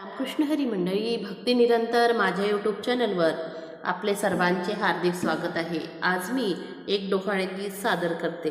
रामकृष्ण हरी मंडळी भक्ती निरंतर माझ्या यूट्यूब चॅनलवर आपले सर्वांचे हार्दिक स्वागत आहे. आज मी एक डोहाळे गीत सादर करते.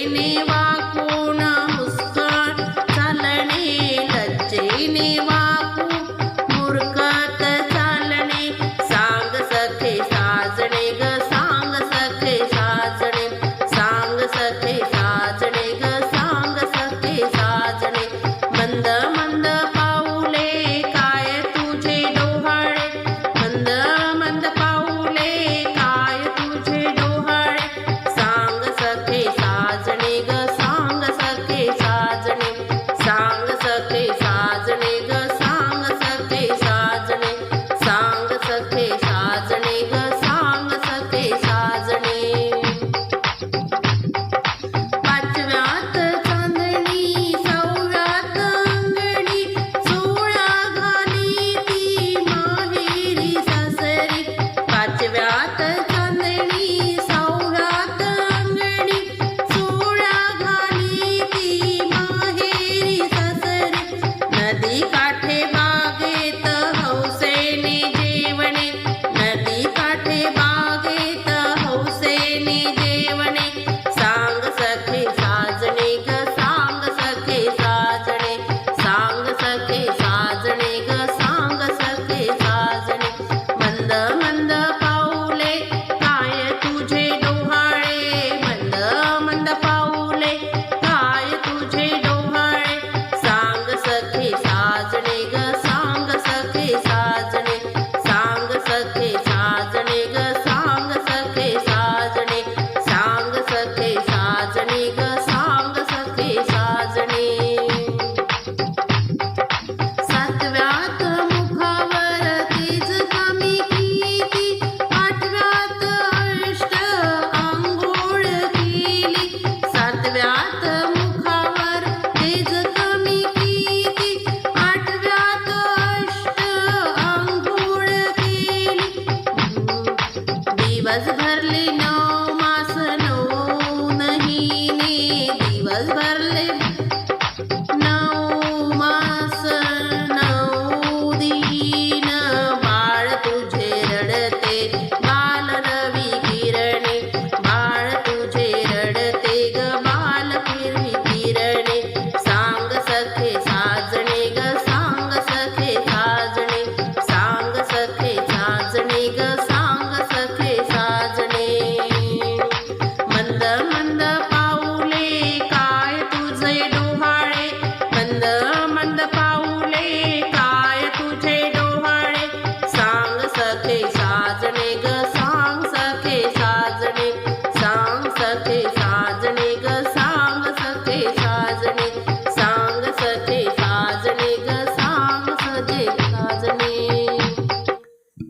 Ele কাঠে दिवस भरले न मंद मंद पाऊले काय तुझे डोहाळे? मंद मंद पाऊले काय तुझे डोहाळे? सांग सखे